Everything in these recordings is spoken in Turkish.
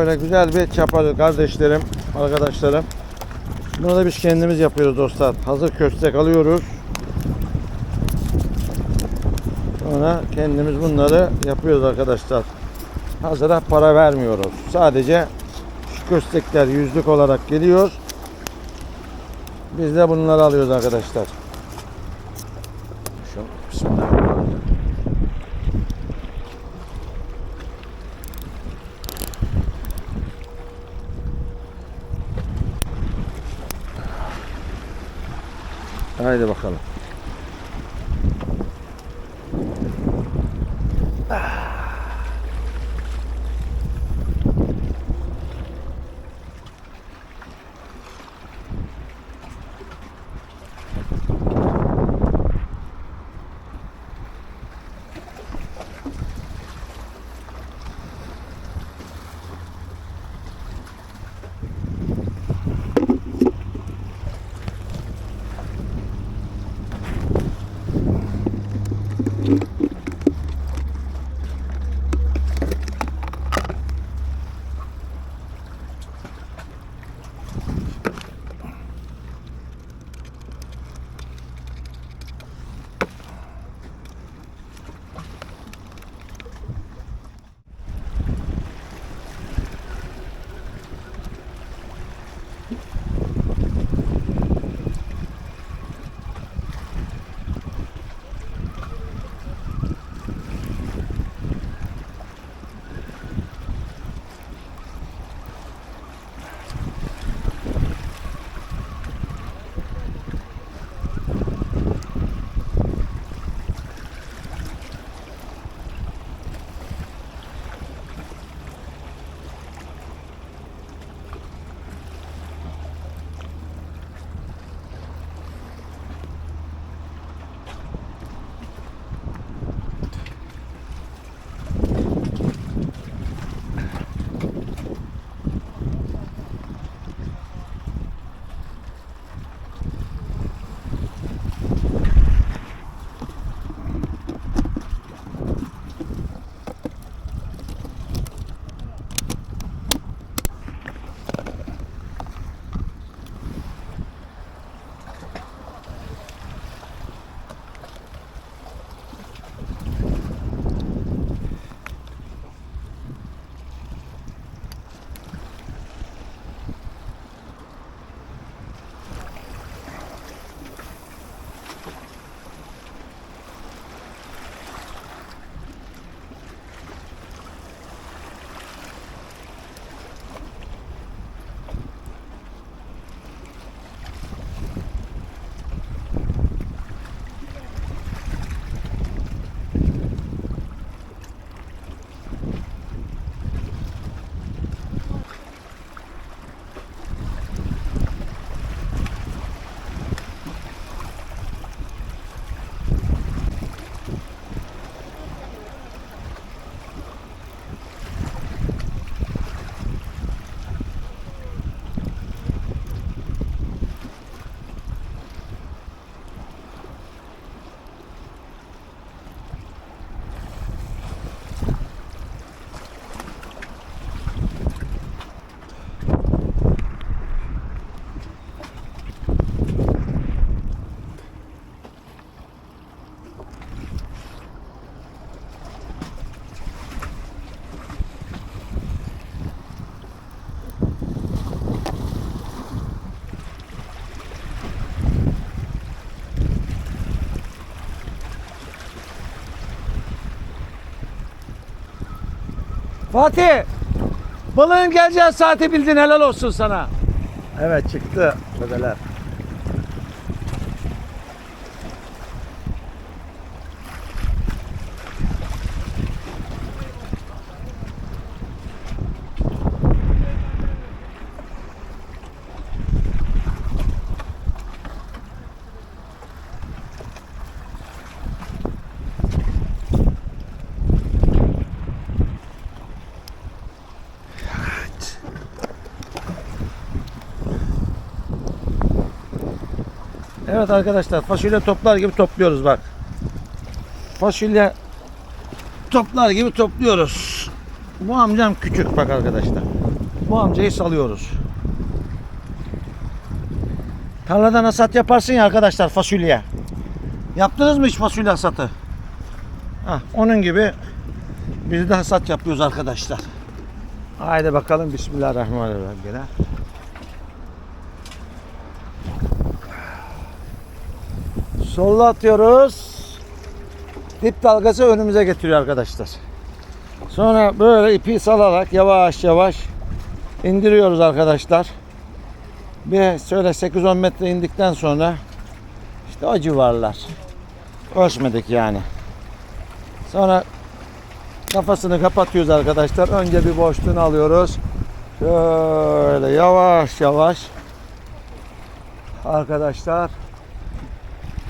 Şöyle güzel bir çapa kardeşlerim, arkadaşlarım. Bunu da biz kendimiz yapıyoruz dostlar. Hazır köstek alıyoruz. Sonra kendimiz bunları yapıyoruz arkadaşlar. Hazıra para vermiyoruz. Sadece şu köstekler yüzlük olarak geliyor. Biz de bunları alıyoruz arkadaşlar. Şu Bismillahirrahmanirrahim. Haydi bakalım. Fatih, balığın geleceği saati bildin helal olsun sana. Evet çıktı bebeler. Evet arkadaşlar fasulye toplar gibi topluyoruz bak. Fasulye toplar gibi topluyoruz. Bu amcam küçük bak arkadaşlar. bu amcayı salıyoruz. Tarladan hasat yaparsın ya arkadaşlar fasulye. Yaptınız mı hiç fasulye hasatı? Hah, onun gibi biz de hasat yapıyoruz arkadaşlar. Haydi bakalım Bismillahirrahmanirrahim. Solla atıyoruz. Dip dalgası önümüze getiriyor arkadaşlar. Sonra böyle ipi salarak yavaş yavaş indiriyoruz arkadaşlar. Bir şöyle 8-10 metre indikten sonra işte o civarlar. Ölçmedik yani. Sonra kafasını kapatıyoruz arkadaşlar. Önce bir boşluğunu alıyoruz. Şöyle yavaş yavaş arkadaşlar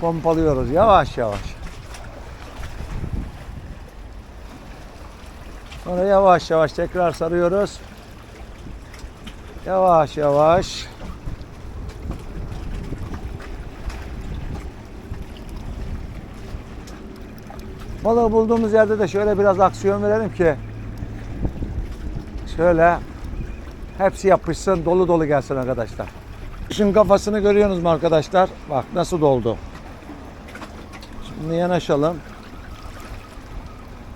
pompalıyoruz yavaş yavaş. Sonra yavaş yavaş tekrar sarıyoruz. Yavaş yavaş. Balığı bulduğumuz yerde de şöyle biraz aksiyon verelim ki şöyle hepsi yapışsın dolu dolu gelsin arkadaşlar. Şimdi kafasını görüyorsunuz mu arkadaşlar? Bak nasıl doldu. Yanaşalım.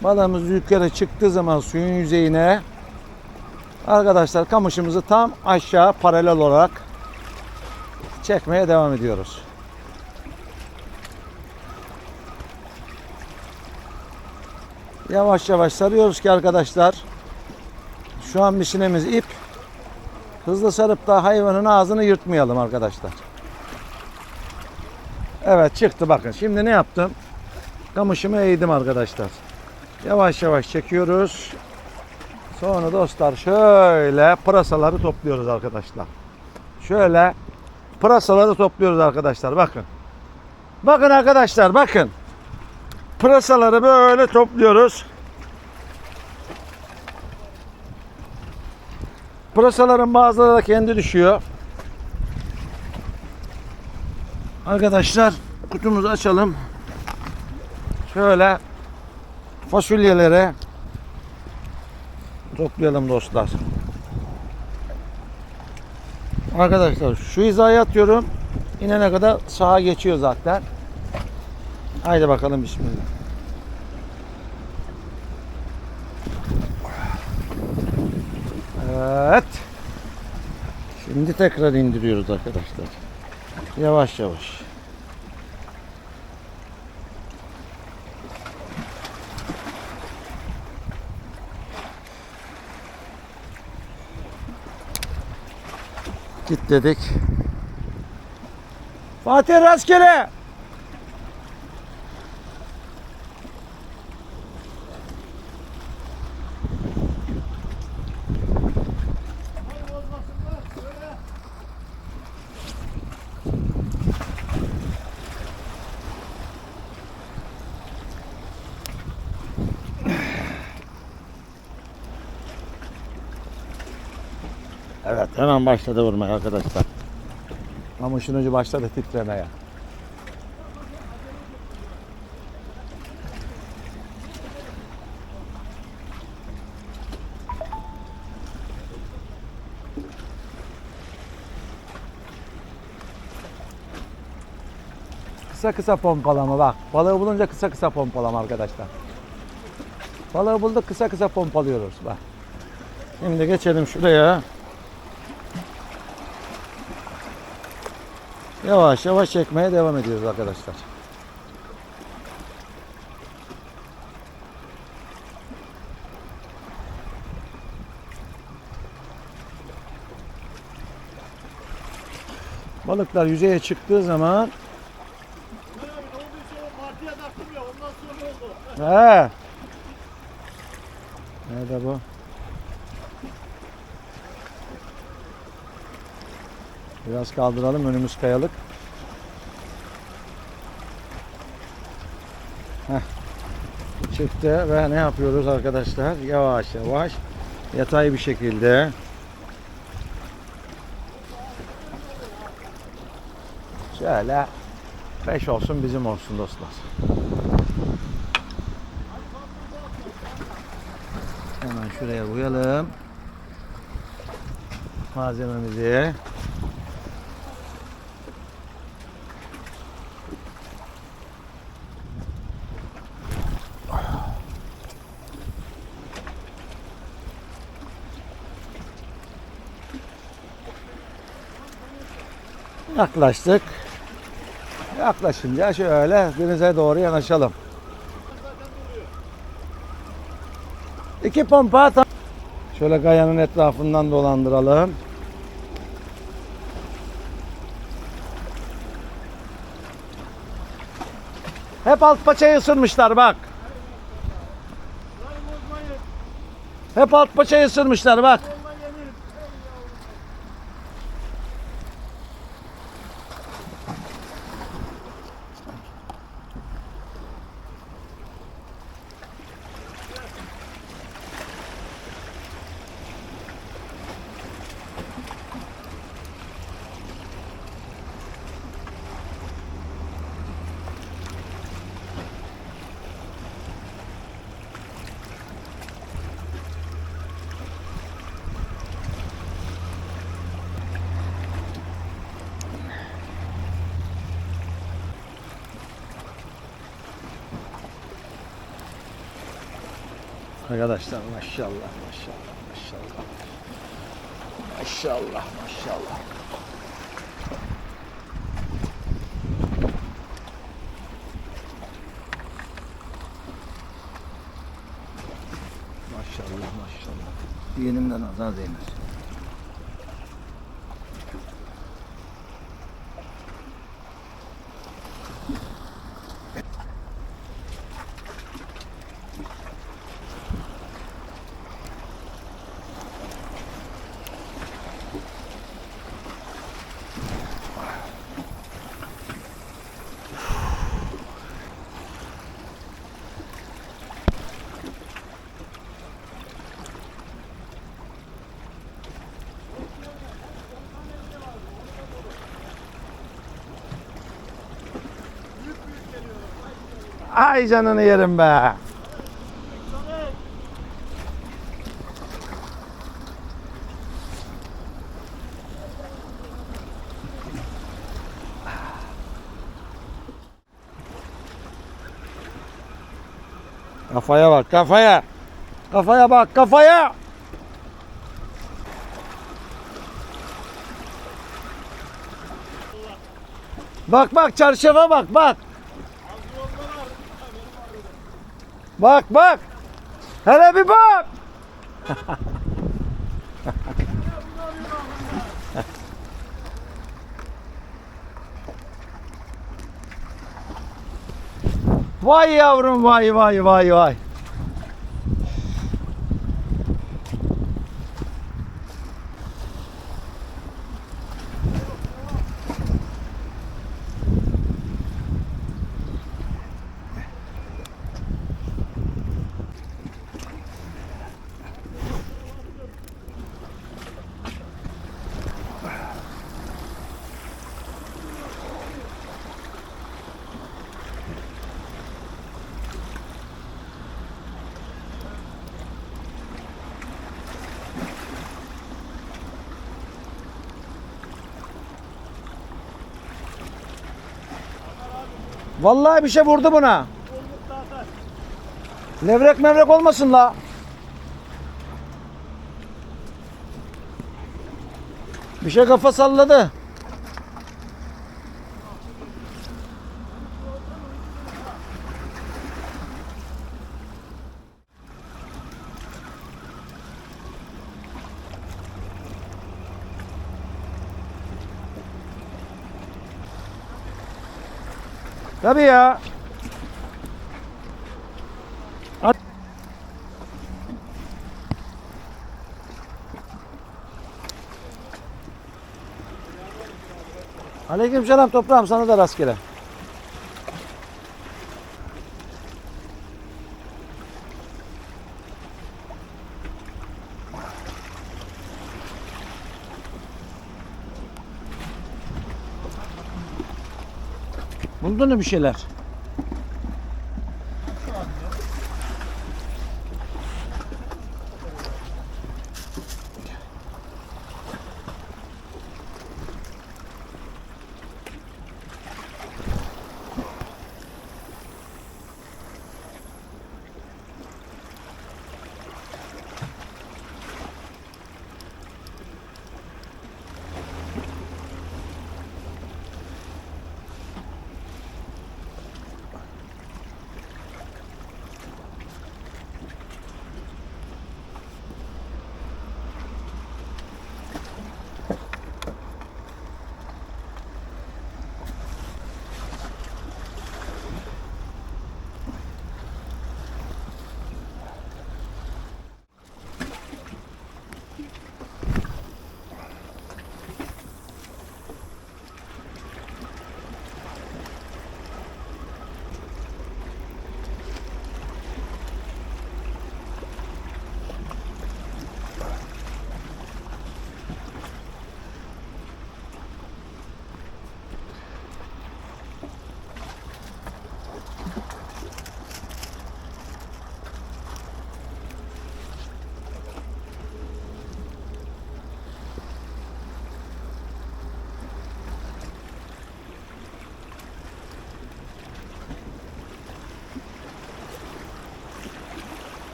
Balığımız yukarı çıktığı zaman suyun yüzeyine arkadaşlar kamışımızı tam aşağı paralel olarak çekmeye devam ediyoruz. Yavaş yavaş sarıyoruz ki arkadaşlar şu an mişinemiz ip hızlı sarıp da hayvanın ağzını yırtmayalım arkadaşlar. Evet çıktı bakın. Şimdi ne yaptım? Kamışımı eğdim arkadaşlar. Yavaş yavaş çekiyoruz. Sonra dostlar şöyle pırasaları topluyoruz arkadaşlar. Şöyle pırasaları topluyoruz arkadaşlar. Bakın. Bakın arkadaşlar bakın. Pırasaları böyle topluyoruz. Pırasaların bazıları da kendi düşüyor. Arkadaşlar kutumuzu açalım. Şöyle fasulyeleri toplayalım dostlar. Arkadaşlar şu hizaya atıyorum. İnene kadar sağa geçiyor zaten. Haydi bakalım bismillah. Evet. Şimdi tekrar indiriyoruz arkadaşlar. Yavaş yavaş. Kilitledik. Fatih rastgele. Evet hemen başladı vurmaya arkadaşlar. Kamışın ucu başladı titremeye. Kısa kısa pompalama bak. Balığı bulunca kısa kısa pompalama arkadaşlar. Balığı bulduk kısa kısa pompalıyoruz bak. Şimdi geçelim şuraya. Yavaş yavaş çekmeye devam ediyoruz arkadaşlar. Balıklar yüzeye çıktığı zaman He. Nerede bu? Biraz kaldıralım önümüz kayalık. Heh. Çıktı ve ne yapıyoruz arkadaşlar? Yavaş yavaş yatay bir şekilde şöyle 5 olsun bizim olsun dostlar. Hemen şuraya koyalım. malzememizi. Yaklaştık. Yaklaşınca şöyle denize doğru yanaşalım. İki pompa tam- Şöyle kayanın etrafından dolandıralım. Hep alt paçayı ısırmışlar bak. Hep alt paçayı ısırmışlar bak. Arkadaşlar maşallah maşallah maşallah. Maşallah maşallah. Maşallah maşallah. Yeğenimden azar değmez. Ay canını yerim be. Kafaya bak kafaya. Kafaya bak kafaya. Bak bak çarşafa bak bak. Bak bak. Hele bir bak. vay yavrum vay vay vay vay. Vallahi bir şey vurdu buna. Levrek mevrek olmasın la. Bir şey kafa salladı. Tabii ya. At. Aleykümselam toprağım sana da rastgele. Buldun mu bir şeyler?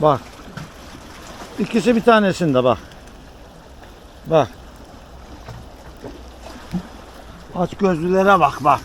Bak. İkisi bir tanesinde bak. Bak. Aç gözlülere bak bak.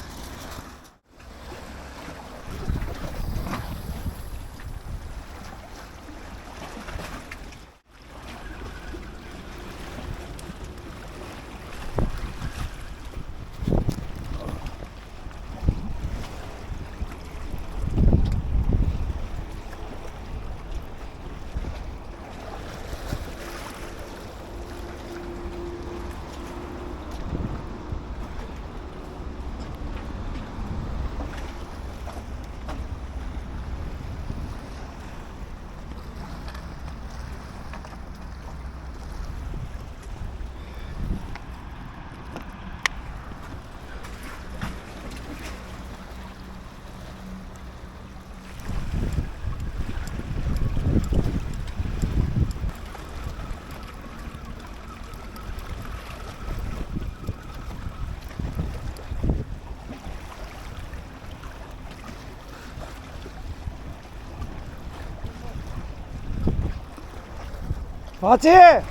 Fatih!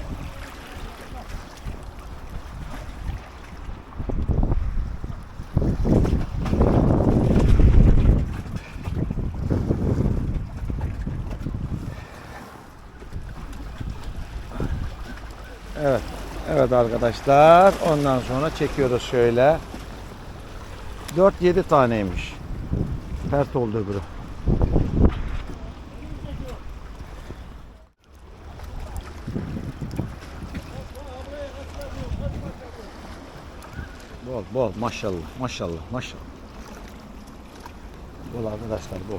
Evet. Evet arkadaşlar. Ondan sonra çekiyoruz şöyle. 4-7 taneymiş. Pert oldu öbürü. Bol bol maşallah maşallah maşallah. Bol arkadaşlar bol.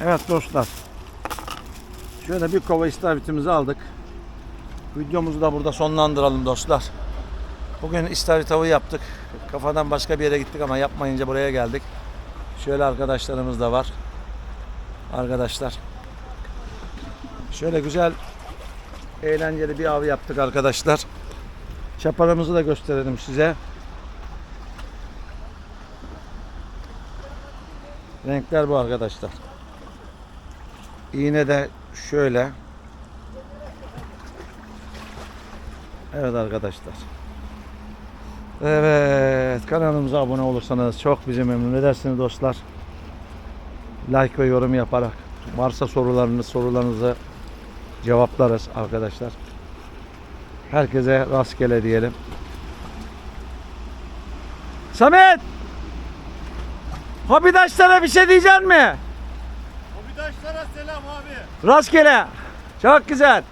Evet dostlar. Şöyle bir kova istavritimizi aldık. Videomuzu da burada sonlandıralım dostlar. Bugün istavrit avı yaptık. Kafadan başka bir yere gittik ama yapmayınca buraya geldik. Şöyle arkadaşlarımız da var. Arkadaşlar. Şöyle güzel eğlenceli bir av yaptık arkadaşlar. Çapalarımızı da gösterelim size. Renkler bu arkadaşlar. İğne de şöyle. Evet arkadaşlar. Evet kanalımıza abone olursanız çok bizi memnun edersiniz dostlar. Like ve yorum yaparak varsa sorularınız sorularınızı cevaplarız arkadaşlar. Herkese rastgele diyelim. Samet! Hobidaşlara bir şey diyecek mi? Hobidaşlara selam abi. Rastgele. Çok güzel.